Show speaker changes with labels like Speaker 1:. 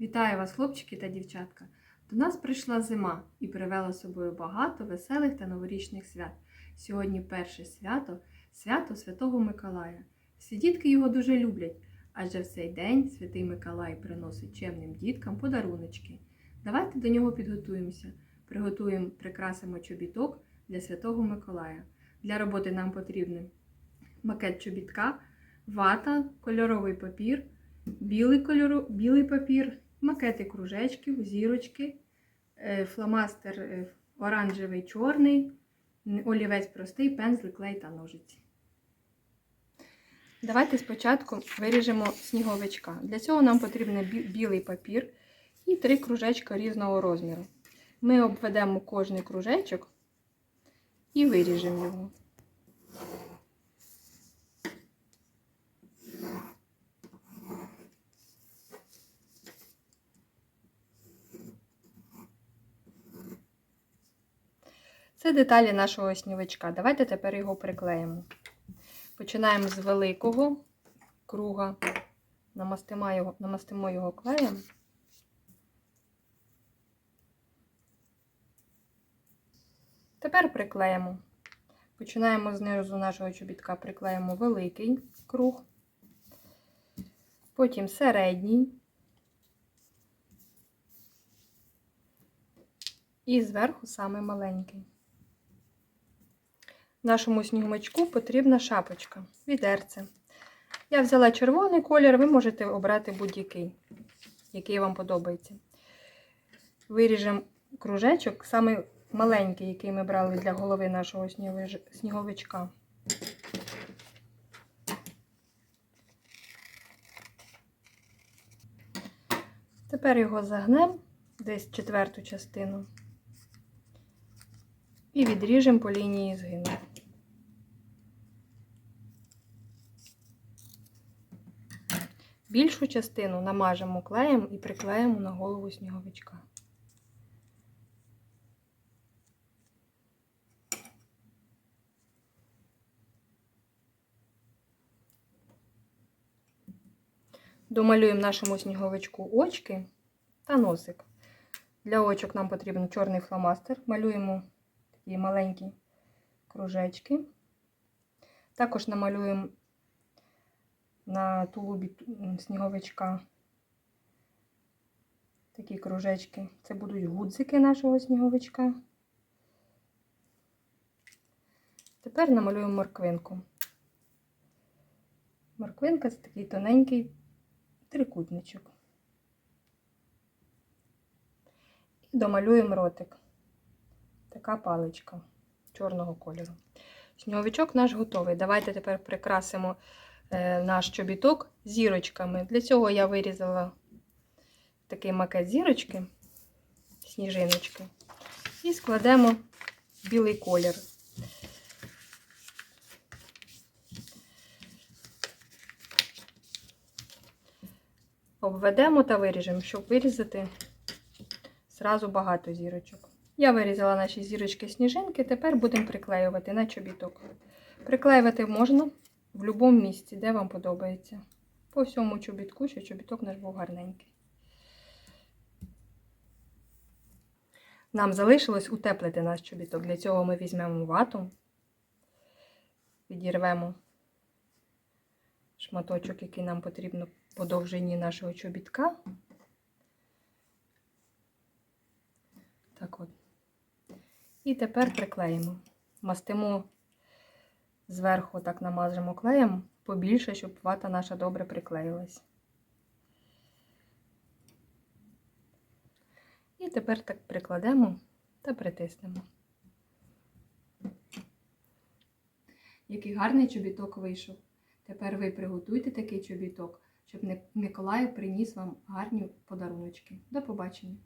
Speaker 1: Вітаю вас, хлопчики та дівчатка! До нас прийшла зима і привела з собою багато веселих та новорічних свят. Сьогодні перше свято свято Святого Миколая. Всі дітки його дуже люблять, адже в цей день святий Миколай приносить чемним діткам подаруночки. Давайте до нього підготуємося. Приготуємо, прикрасимо чобіток для Святого Миколая. Для роботи нам потрібен макет чобітка, вата, кольоровий папір, білий, кольору, білий папір, макети кружечків, зірочки, е, фломастер е, оранжевий, чорний, олівець простий, пензлик, клей та ножиці. Давайте спочатку виріжемо сніговичка. Для цього нам потрібен білий папір і три кружечка різного розміру. Ми обведемо кожний кружечок і виріжемо його. Це деталі нашого сніговичка. Давайте тепер його приклеїмо. Починаємо з великого круга, намастимо його, намастимо його клеєм. Тепер приклеїмо. Починаємо знизу нашого чобітка, приклеїмо великий круг, потім середній і зверху саме маленький. Нашому снігомичку потрібна шапочка, відерце. Я взяла червоний колір, ви можете обрати будь-який, який вам подобається. Виріжемо кружечок, саме маленький, який ми брали для голови нашого сніговичка. Тепер його загнемо десь четверту частину і відріжемо по лінії згину. Більшу частину намажемо клеєм і приклеїмо на голову сніговичка. Домалюємо нашому сніговичку очки та носик. Для очок нам потрібен чорний фломастер. Малюємо такі маленькі кружечки. Також намалюємо на тулубі сніговичка такі кружечки. Це будуть гудзики нашого сніговичка. Тепер намалюємо морквинку. Морквинка це такий тоненький трикутничок. І домалюємо ротик. Така паличка чорного кольору. Сніговичок наш готовий. Давайте тепер прикрасимо наш чобіток зірочками. Для цього я вирізала такий макет зірочки, сніжиночки, і складемо білий колір. Обведемо та виріжемо, щоб вирізати зразу багато зірочок. Я вирізала наші зірочки сніжинки, тепер будемо приклеювати на чобіток. Приклеювати можна в будь-якому місці, де вам подобається. По всьому чобітку, щоб чобіток наш був гарненький. Нам залишилось утеплити наш чобіток. Для цього ми візьмемо вату, відірвемо шматочок, який нам потрібно по довжині нашого чобітка. Так от. І тепер приклеїмо. Мастимо зверху, так намажемо клеєм побільше, щоб вата наша добре приклеїлась. І тепер так прикладемо та притиснемо. Який гарний чобіток вийшов. Тепер ви приготуйте такий чобіток, щоб Миколай приніс вам гарні подаруночки. До побачення!